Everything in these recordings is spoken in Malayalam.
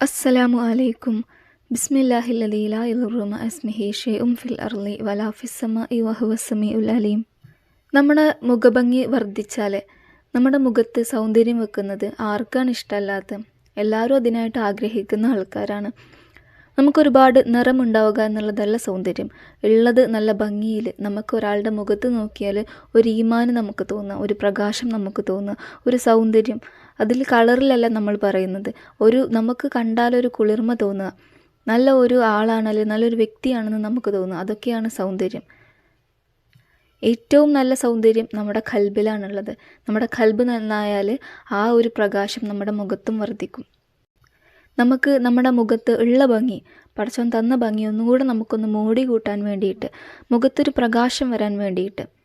അസ്സലാമു അലൈക്കും. മഅ ഇസ്മിഹി ഷൈഉൻ ഫിൽ അർളി വലാ ഫിസ്സമാഇ വഹുവ സമീഉൽ അലീം. നമ്മുടെ മുഖഭംഗി വർദ്ധിച്ചാൽ നമ്മുടെ മുഖത്ത് സൗന്ദര്യം വെക്കുന്നത് ആർക്കാണ് ഇഷ്ടമല്ലാത്ത? എല്ലാവരും അതിനായിട്ട് ആഗ്രഹിക്കുന്ന ആൾക്കാരാണ്. നമുക്കൊരുപാട് നിറമുണ്ടാവുക എന്നുള്ളതല്ല സൗന്ദര്യം. ഉള്ളത് നല്ല ഭംഗിയിൽ നമുക്ക് ഒരാളുടെ മുഖത്ത് നോക്കിയാൽ ഒരു ഈമാന് നമുക്ക് തോന്നുക ഒരു പ്രകാശം നമുക്ക് തോന്നുക ഒരു സൗന്ദര്യം. അതിൽ കളറിലല്ല നമ്മൾ പറയുന്നത്. ഒരു നമുക്ക് കണ്ടാലൊരു കുളിർമ തോന്നുക നല്ല ഒരു ആളാണ് അല്ലെങ്കിൽ നല്ലൊരു വ്യക്തിയാണെന്ന് നമുക്ക് തോന്നുക അതൊക്കെയാണ് സൗന്ദര്യം. ഏറ്റവും നല്ല സൗന്ദര്യം നമ്മുടെ കൽബിലാണുള്ളത്. നമ്മുടെ കൽബ് നന്നായാൽ ആ ഒരു പ്രകാശം നമ്മുടെ മുഖത്തും വർദ്ധിക്കും. നമുക്ക് നമ്മുടെ മുഖത്ത് ഉള്ള ഭംഗി പടച്ചോൻ തന്ന ഭംഗി ഒന്നുകൂടെ നമുക്കൊന്ന് മോടി കൂട്ടാൻ വേണ്ടിയിട്ട് മുഖത്തൊരു പ്രകാശം വരാൻ വേണ്ടിയിട്ട്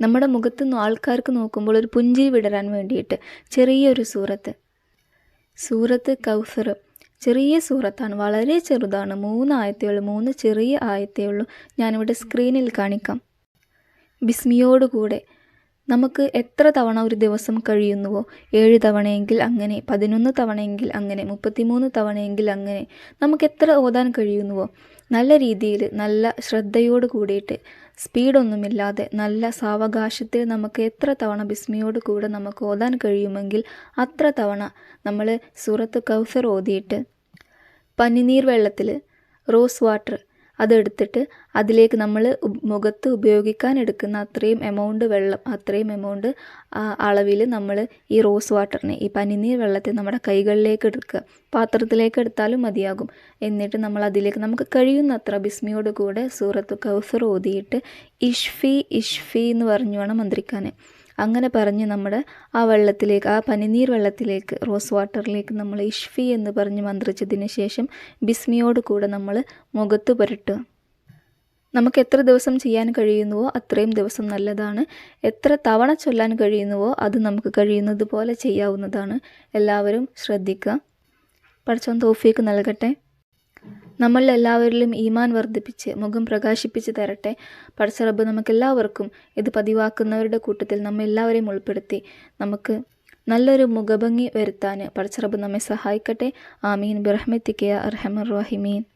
നമ്മുടെ മുഖത്ത് ആൾക്കാർക്ക് നോക്കുമ്പോൾ ഒരു പുഞ്ചിരി വിടരാൻ വേണ്ടിയിട്ട് ചെറിയൊരു സൂറത്ത്. സൂറത്ത് കൗസർ. ചെറിയ സൂറത്താണ് വളരെ ചെറുതാണ്. മൂന്ന് ആയത്തേ മൂന്ന് ചെറിയ ആയത്തേ ഉള്ളൂ. ഞാനിവിടെ സ്ക്രീനിൽ കാണിക്കാം. ബിസ്മിയോടുകൂടെ. നമുക്ക് എത്ര തവണ ഒരു ദിവസം കഴിയുന്നുവോ? ഏഴ് തവണയെങ്കിൽ അങ്ങനെ പതിനൊന്ന് തവണയെങ്കിൽ അങ്ങനെ മുപ്പത്തിമൂന്ന് തവണയെങ്കിൽ അങ്ങനെ നമുക്ക് എത്ര ഓതാൻ കഴിയുന്നുവോ? നല്ല രീതിയിൽ നല്ല ശ്രദ്ധയോട് കൂടിയിട്ട് സ്പീഡൊന്നുമില്ലാതെ നല്ല സാവകാശത്തിൽ നമുക്ക് എത്ര തവണ ബിസ്മിയോട് കൂടെ നമുക്ക് ഓതാൻ കഴിയുമെങ്കിൽ അത്ര തവണ നമ്മൾ സൂറത്ത് കൗസർ ഓതിയിട്ട് പനിനീർ വെള്ളത്തിൽ റോസ് വാട്ടർ അതെടുത്തിട്ട് അതിലേക്ക് നമ്മൾ മുഖത്ത് ഉപയോഗിക്കാൻ എടുക്കുന്ന അത്രയും എമൗണ്ട് വെള്ളം അത്രയും എമൗണ്ട് അളവിൽ നമ്മൾ ഈ റോസ് വാട്ടറിനെ ഈ പനിനീർ വെള്ളത്തെ നമ്മുടെ കൈകളിലേക്ക് എടുക്കുക. പാത്രത്തിലേക്ക് എടുത്താലും മതിയാകും. എന്നിട്ട് നമ്മൾ അതിലേക്ക് നമുക്ക് കഴിയുന്നത്ര ബിസ്മിയോട് കൂടെ സൂറത്ത് കൗസർ ഓതിയിട്ട് ഇഷ്ഫി ഇഷ്ഫി എന്ന് പറഞ്ഞു വേണം മന്ത്രിക്കാൻ അങ്ങനെ പറഞ്ഞ് നമ്മുടെ ആ വെള്ളത്തിലേക്ക് ആ പനിനീർ വെള്ളത്തിലേക്ക് റോസ് വാട്ടറിലേക്ക് നമ്മൾ ഇഷ്ഫി എന്ന് പറഞ്ഞ് മന്ത്രിച്ചതിന് ശേഷം ബിസ്മിയോട് കൂടെ നമ്മൾ മുഖത്ത് പുരട്ടുക. നമുക്ക് എത്ര ദിവസം ചെയ്യാൻ കഴിയുന്നുവോ അത്രയും ദിവസം നല്ലതാണ്. എത്ര തവണ ചൊല്ലാൻ കഴിയുന്നുവോ അത് നമുക്ക് കഴിയുന്നത് പോലെ ചെയ്യാവുന്നതാണ്. എല്ലാവരും ശ്രദ്ധിക്കുക. പഠിച്ചോൻ തോഫിക്ക് നൽകട്ടെ. നമ്മളിൽ എല്ലാവരിലും ഈമാൻ വർദ്ധിപ്പിച്ച് മുഖം പ്രകാശിപ്പിച്ച് തരട്ടെ. പടച്ചറബ് നമുക്കെല്ലാവർക്കും ഇത് പതിവാക്കുന്നവരുടെ കൂട്ടത്തിൽ നമ്മൾ എല്ലാവരെയും ഉൾപ്പെടുത്തി. നമുക്ക് നല്ലൊരു മുഖഭംഗി വരുത്താൻ പടച്ചറബ് നമ്മെ സഹായിക്കട്ടെ. ആമീൻ. ബിറഹ്മത്തിക്കയ അർഹമർ റഹിമീൻ.